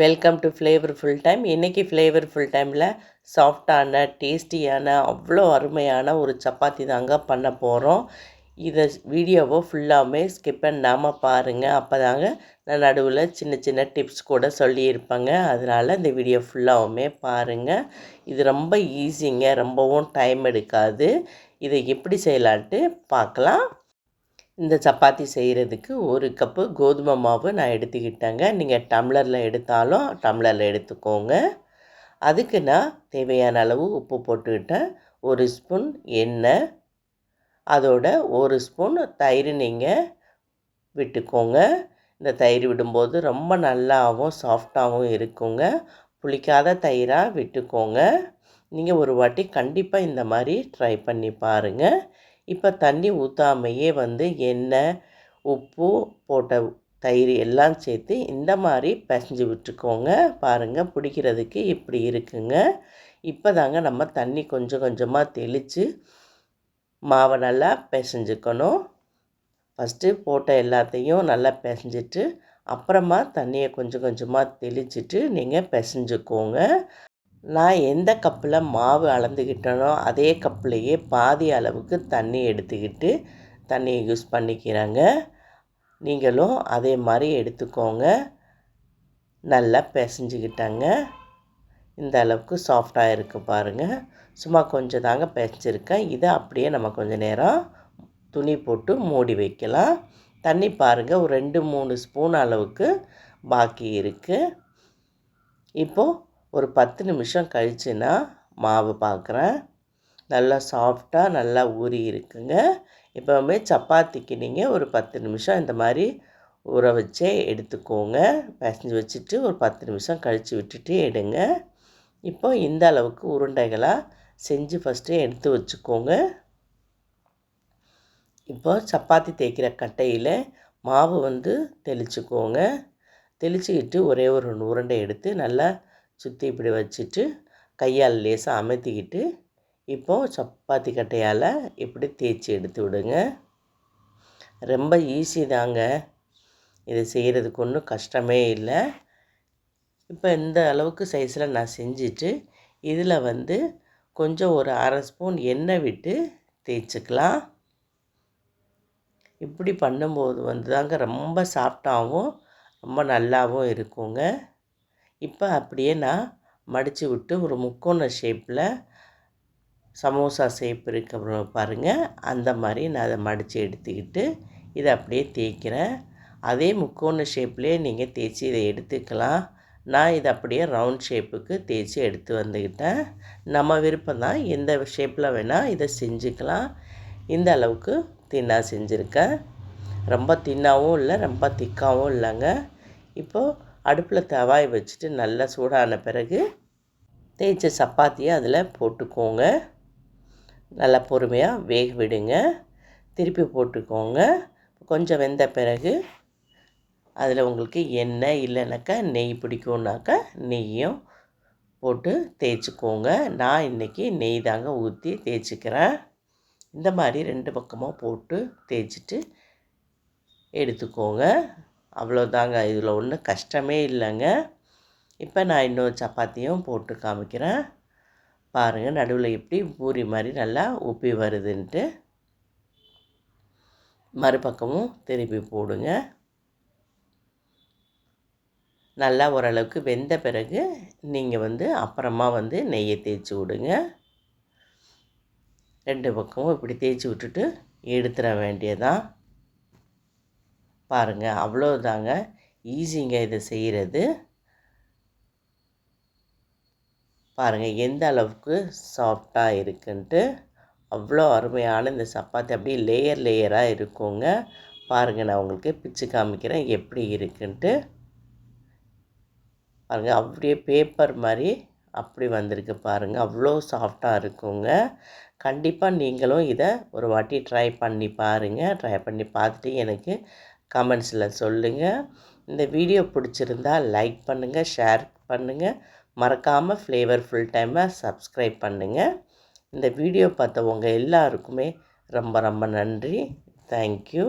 Welcome to flavour full time இன்றைக்கி flavour full டைமில் சாஃப்டான டேஸ்டியான அவ்வளோ அருமையான ஒரு சப்பாத்தி தாங்க பண்ண போகிறோம் இதை வீடியோவை ஃபுல்லாகவே ஸ்கிப் பண்ணாமல் பாருங்கள் அப்போ தாங்க நான் நடுவில் சின்ன சின்ன டிப்ஸ் கூட சொல்லியிருப்பேங்க. அதனால் இந்த வீடியோ ஃபுல்லாகவுமே பாருங்கள் இது ரொம்ப ஈஸிங்க ரொம்பவும் டைம் எடுக்காது. இதை எப்படி செய்யலான்ட்டு பார்க்கலாம். இந்த சப்பாத்தி செய்கிறதுக்கு ஒரு கப்பு கோதுமை மாவு நான் எடுத்துக்கிட்டேங்க. நீங்கள் டம்ளரில் எடுத்தாலும் டம்ளரில் எடுத்துக்கோங்க. அதுக்கு நான் தேவையான அளவு உப்பு போட்டுக்கிட்டேன். ஒரு ஸ்பூன் எண்ணெய். அதோட ஒரு ஸ்பூன் தயிர் நீங்கள் விட்டுக்கோங்க. இந்த தயிர் விடும்போது ரொம்ப நல்லாவும் சாஃப்டாகவும் இருக்குங்க. புளிக்காத தயிராக விட்டுக்கோங்க. நீங்கள் ஒரு வாட்டி கண்டிப்பாக இந்த மாதிரி ட்ரை பண்ணி பாருங்கள் இப்போ தண்ணி ஊற்றாமையே வந்து எண்ணெய் உப்பு போட்ட தயிர் எல்லாம் சேர்த்து இந்த மாதிரி பிசைஞ்சு விட்டுக்கோங்க. பாருங்கள் பிடிக்கிறதுக்கு இப்படி இருக்குங்க. இப்போ தாங்க நம்ம தண்ணி கொஞ்சம் கொஞ்சமாக தெளித்து மாவை நல்லா பிசைஞ்சுக்கணும். ஃபஸ்ட்டு போட்ட எல்லாத்தையும் நல்லா பிசைஞ்சிட்டு அப்புறமா தண்ணியை கொஞ்சம் கொஞ்சமாக தெளிச்சிட்டு நீங்கள் பிசைஞ்சுக்கோங்க. நான் எந்த கப்பில் மாவு அளந்துக்கிட்டேனோ அதே கப்லேயே பாதி அளவுக்கு தண்ணி எடுத்துக்கிட்டு தண்ணியை யூஸ் பண்ணிக்கிறேங்க. நீங்களும் அதே மாதிரி எடுத்துக்கோங்க. நல்லா பிசைஞ்சிக்கிட்டாங்க. இந்த அளவுக்கு சாஃப்டாக இருக்குது பாருங்கள் சும்மா கொஞ்சம் தாங்க பிசைஞ்சிருக்கேன். இதை அப்படியே நம்ம கொஞ்சம் நேரம் துணி போட்டு மூடி வைக்கலாம். தண்ணி பாருங்கள் ஒரு ரெண்டு மூணு ஸ்பூன் அளவுக்கு பாக்கி இருக்குது இப்போது ஒரு பத்து நிமிஷம் கழிச்சுன்னா மாவு பார்க்குறேன். நல்லா சாஃப்டாக நல்லா ஊறி இருக்குங்க. எப்போவுமே சப்பாத்திக்கு நீங்கள் ஒரு பத்து நிமிஷம் இந்த மாதிரி ஊற வச்சே எடுத்துக்கோங்க. பிசைஞ்சு வச்சுட்டு ஒரு பத்து நிமிஷம் கழித்து விட்டுட்டு எடுங்க. இப்போ இந்த அளவுக்கு உருண்டைகளாக செஞ்சு ஃபஸ்ட்டு எடுத்து வச்சுக்கோங்க. இப்போ சப்பாத்தி தேய்க்கிற கட்டையில் மாவு வந்து தெளிச்சுக்கோங்க. தெளிச்சுக்கிட்டு ஒரே ஒரு உருண்டை எடுத்து நல்லா சுற்றி இப்படி வச்சுட்டு கையால் லேசாக அமர்த்திக்கிட்டு இப்போது சப்பாத்தி கட்டையால் இப்படி தேய்ச்சி எடுத்து விடுங்க. ரொம்ப ஈஸி தாங்க. இது செய்கிறதுக்கு ஒன்றும் கஷ்டமே இல்லை. இப்போ இந்த அளவுக்கு சைஸில் நான் செஞ்சுட்டு இதில் வந்து கொஞ்சம் ஒரு அரை ஸ்பூன் எண்ணெய் விட்டு தேய்ச்சிக்கலாம். இப்படி பண்ணும்போது வந்து தாங்க ரொம்ப சாஃப்டாகவும் ரொம்ப நல்லாவும் இருக்குங்க. இப்போ அப்படியே நான் மடித்து விட்டு ஒரு முக்கோண ஷேப்பில் சமோசா ஷேப் இருக்க பாருங்கள் அந்த மாதிரி நான் அதை மடித்து எடுத்துக்கிட்டு இதை அப்படியே தேய்க்கிறேன். அதே முக்கோண ஷேப்லேயே நீங்கள் தேய்ச்சி இதை எடுத்துக்கலாம். நான் இதை அப்படியே ரவுண்ட் ஷேப்புக்கு தேய்ச்சி எடுத்து வந்துக்கிட்டேன். நம்ம விருப்பம் தான் எந்த ஷேப்பில் வேணால் இதை செஞ்சுக்கலாம். இந்த அளவுக்கு தின்னாக செஞ்சுருக்கேன். ரொம்ப தின்னாகவும் இல்லை ரொம்ப திக்காகவும் இல்லைங்க. இப்போது அடுப்பில் தவாய் வச்சுட்டு நல்லா சூடான பிறகு தேய்ச்ச சப்பாத்தியை அதில் போட்டுக்கோங்க. நல்லா பொறுமையாக வேக விடுங்க. திருப்பி போட்டுக்கோங்க. கொஞ்சம் வெந்த பிறகு அதில் உங்களுக்கு எண்ணெய் இல்லைனாக்கா நெய் பிடிக்கும்னாக்கா நெய்யும் போட்டு தேய்ச்சிக்கோங்க. நான் இன்றைக்கி நெய் தாங்க ஊற்றி தேய்ச்சிக்கிறேன். இந்த மாதிரி ரெண்டு பக்கமும் போட்டு தேய்ச்சிட்டு எடுத்துக்கோங்க. அவ்வளோதாங்க. இதில் ஒன்றும் கஷ்டமே இல்லைங்க. இப்போ நான் இன்னொரு சப்பாத்தியும் போட்டு காமிக்கிறேன். பாருங்கள் நடுவில் எப்படி பூரி மாதிரி நல்லா உப்பி வருதுன்ட்டு. மறுபக்கமும் திருப்பி போடுங்க. நல்லா ஓரளவுக்கு வெந்த பிறகு நீங்கள் வந்து அப்புறமா வந்து நெய்யை தேய்ச்சி விடுங்க. ரெண்டு பக்கமும் இப்படி தேய்ச்சி விட்டுட்டு எடுத்துட வேண்டியதான் பாருங்கள் அவ்வளோதாங்க ஈஸிங்க இதை செய்கிறது பாருங்கள் எந்த அளவுக்கு சாஃப்டாக இருக்குன்ட்டு அவ்வளோ அருமையான இந்த சப்பாத்தி அப்படியே லேயர் லேயராக இருக்குங்க. பாருங்கள் நான் உங்களுக்கு பிச்சு காமிக்கிறேன் எப்படி இருக்குன்ட்டு. பாருங்கள் அப்படியே பேப்பர் மாதிரி அப்படி வந்திருக்கு பாருங்கள் அவ்வளோ சாஃப்டாக இருக்குங்க. கண்டிப்பாக நீங்களும் இதை ஒரு வாட்டி ட்ரை பண்ணி பாருங்கள் ட்ரை பண்ணி பார்த்துட்டு எனக்கு கமெண்ட்ஸில் சொல்லுங்கள் இந்த வீடியோ பிடிச்சிருந்தா லைக் பண்ணுங்கள் ஷேர் பண்ணுங்கள் மறக்காமல் ஃப்ளேவர் ஃபுல் டைமை சப்ஸ்கிரைப் பண்ணுங்கள் இந்த வீடியோ பார்த்தவங்க எல்லாருக்குமே ரொம்ப ரொம்ப நன்றி. தேங்க்யூ